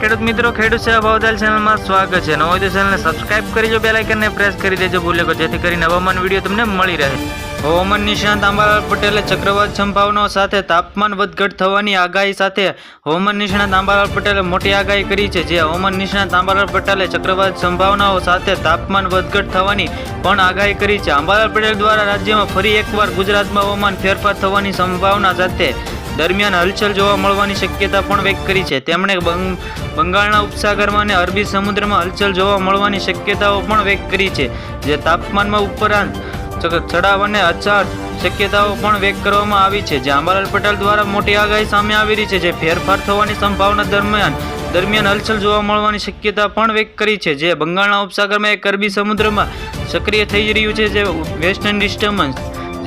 ખેડૂત મિત્રો, ખેડૂત સેવા ભાવતાલ ચેનલમાં સ્વાગત છે. નવો તો ચેનલને સબસ્ક્રાઇબ કરી જો લાઇકનને પ્રેસ કરી દેજો ભૂલેકો જેથી કરીને હવામાન વીડિયો તમને મળી રહે. હવામાન નિષ્ણાંત આંબાલાલ પટેલે ચક્રવાત સંભાવનાઓ સાથે તાપમાન વધઘટ થવાની આગાહી સાથે હવામાન નિષ્ણાંત આંબાલાલ પટેલે મોટી આગાહી કરી છે. જે હવામાન નિષ્ણાંત આંબાલાલ પટેલે ચક્રવાત સંભાવનાઓ સાથે તાપમાન વધઘટ થવાની પણ આગાહી કરી છે. આંબાલાલ પટેલ દ્વારા રાજ્યમાં ફરી એકવાર ગુજરાતમાં હવામાન ફેરફાર થવાની સંભાવના સાથે દરમિયાન હલચલ જોવા મળવાની શક્યતા પણ વ્યક્ત કરી છે. તેમણે બંગ- બંગાળના ઉપસાગરમાં અને અરબી સમુદ્રમાં હલચલ જોવા મળવાની શક્યતાઓ પણ વ્યક્ત કરી છે, જે તાપમાનમાં ઉપરાંત ચડાવ અને અચાર શક્યતાઓ પણ વ્યક્ત કરવામાં આવી છે, જે આંબાલાલ પટેલ દ્વારા મોટી આગાહી સામે આવી રહી છે, જે ફેરફાર થવાની સંભાવના દરમિયાન દરમિયાન હલચલ જોવા મળવાની શક્યતા પણ વ્યક્ત કરી છે, જે બંગાળના ઉપસાગરમાં એક અરબી સમુદ્રમાં સક્રિય થઈ રહ્યું છે, જે વેસ્ટર્ન ડિસ્ટર્બન્સ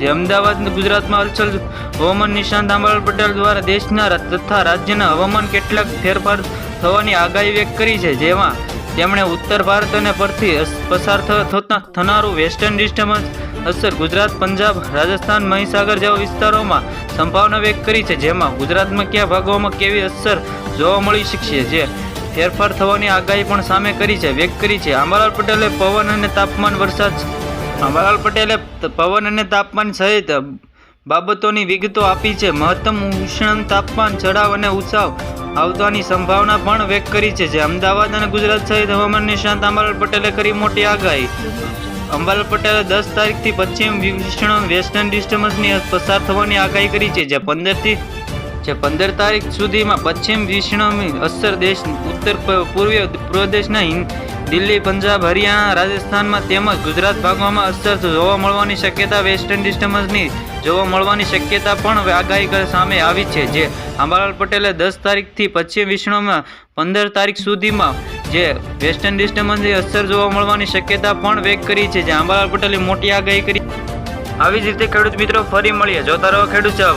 જે અમદાવાદ ગુજરાતમાં હલચલ હવામાન નિષ્ણાંત આંબાલાલ પટેલ દ્વારા દેશના તથા રાજ્યના હવામાન કેટલાક ફેરફાર થવાની આગાહી વ્યક્ત કરી છે, જેમાં તેમણે ઉત્તર ભારત અને પરથી પસાર થતા થનારું વેસ્ટર્ન ડિસ્ટર્બન્સ અસર ગુજરાત, પંજાબ, રાજસ્થાન, મહીસાગર જેવા વિસ્તારોમાં સંભાવના વ્યક્ત કરી છે, જેમાં ગુજરાતમાં કયા ભાગોમાં કેવી અસર જોવા મળી શકશે, જે ફેરફાર થવાની આગાહી પણ સામે કરી છે, વ્યક્ત કરી છે. આંબાલાલ પટેલે પવન અને તાપમાન વરસાદ અંબાલાલ પટેલે પવન અને તાપમાન સહિત બાબતોની વિગતો આપી છે. મહત્તમ ઉષ્ણ તાપમાન ચડાવ અને ઉછાવ આવતાની સંભાવના પણ વ્યક્ત કરી છે, જે અમદાવાદ અને ગુજરાત સહિત હવામાન નિષ્ણાંત અંબાલાલ પટેલે કરી મોટી આગાહી. અંબાલાલ પટેલે દસ તારીખથી પશ્ચિમ વિષ્ણ વેસ્ટર્ન ડિસ્ટર્બન્સની પસાર થવાની આગાહી કરી છે, જે પંદરથી જે પંદર તારીખ સુધીમાં પશ્ચિમ વિષ્ણુની અસર દેશ, ઉત્તર પૂર્વીય પ્રદેશના દિલ્હી, પંજાબ, હરિયાણા, રાજસ્થાનમાં તેમજ ગુજરાત ભાગોમાં અસર જોવા મળવાની શક્યતા વેસ્ટર્ન ડિસ્ટર્બન્સની જોવા મળવાની શક્યતા પણ આગાહી સામે આવી છે. જે અંબાલાલ પટેલે દસ તારીખથી પશ્ચિમ વિષ્ણુમાં પંદર તારીખ સુધીમાં જે વેસ્ટર્ન ડિસ્ટર્બન્સની અસર જોવા મળવાની શક્યતા પણ વ્યક્ત કરી છે. જે અંબાલાલ પટેલે મોટી આગાહી કરી. આવી જ રીતે ખેડૂત મિત્રો, ફરી મળીએ. જોતા રહો ખેડૂત સેવા